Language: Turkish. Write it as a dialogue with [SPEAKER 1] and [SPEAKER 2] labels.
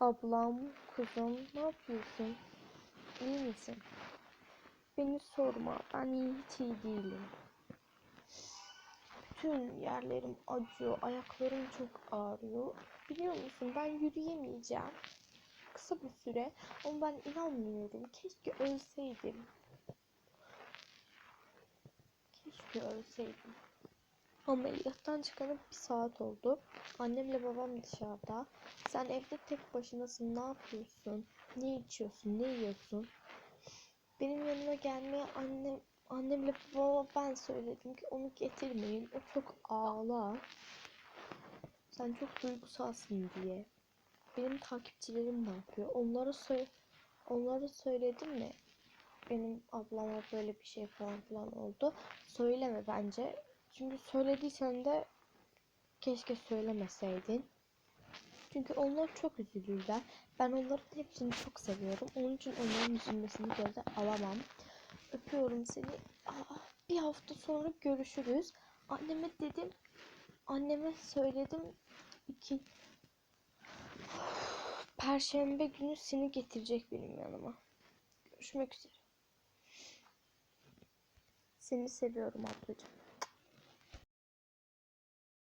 [SPEAKER 1] Ablam, kuzum, ne yapıyorsun? İyi misin? Beni sorma, ben iyi, hiç iyi değilim. Bütün yerlerim acıyor, ayaklarım çok ağrıyor. Biliyor musun ben yürüyemeyeceğim. Kısa bir süre ama ben inanmıyorum. Keşke ölseydim. Keşke ölseydim. Ameliyattan çıkalı bir saat oldu. Annemle babam dışarıda. Sen evde tek başınasın. Ne yapıyorsun? Ne içiyorsun? Ne yiyorsun? Benim yanıma gelmeye annem annemle babama ben söyledim ki onu getirmeyin. O çok ağlar. Sen çok duygusalsın diye. Benim takipçilerim ne yapıyor? Onlara söyle onlara söyledim mi? Benim ablama böyle bir şey falan filan oldu. Söyleme bence. Çünkü söylediysen de keşke söylemeseydin. Çünkü onlar çok üzülürler. Ben onların hepsini çok seviyorum. Onun için onların üzülmesini göze alamam. Öpüyorum seni. Aa, bir hafta sonra görüşürüz. Anneme dedim. Anneme söyledim. İki Perşembe günü seni getirecek benim yanıma. Görüşmek üzere. Seni seviyorum ablacığım.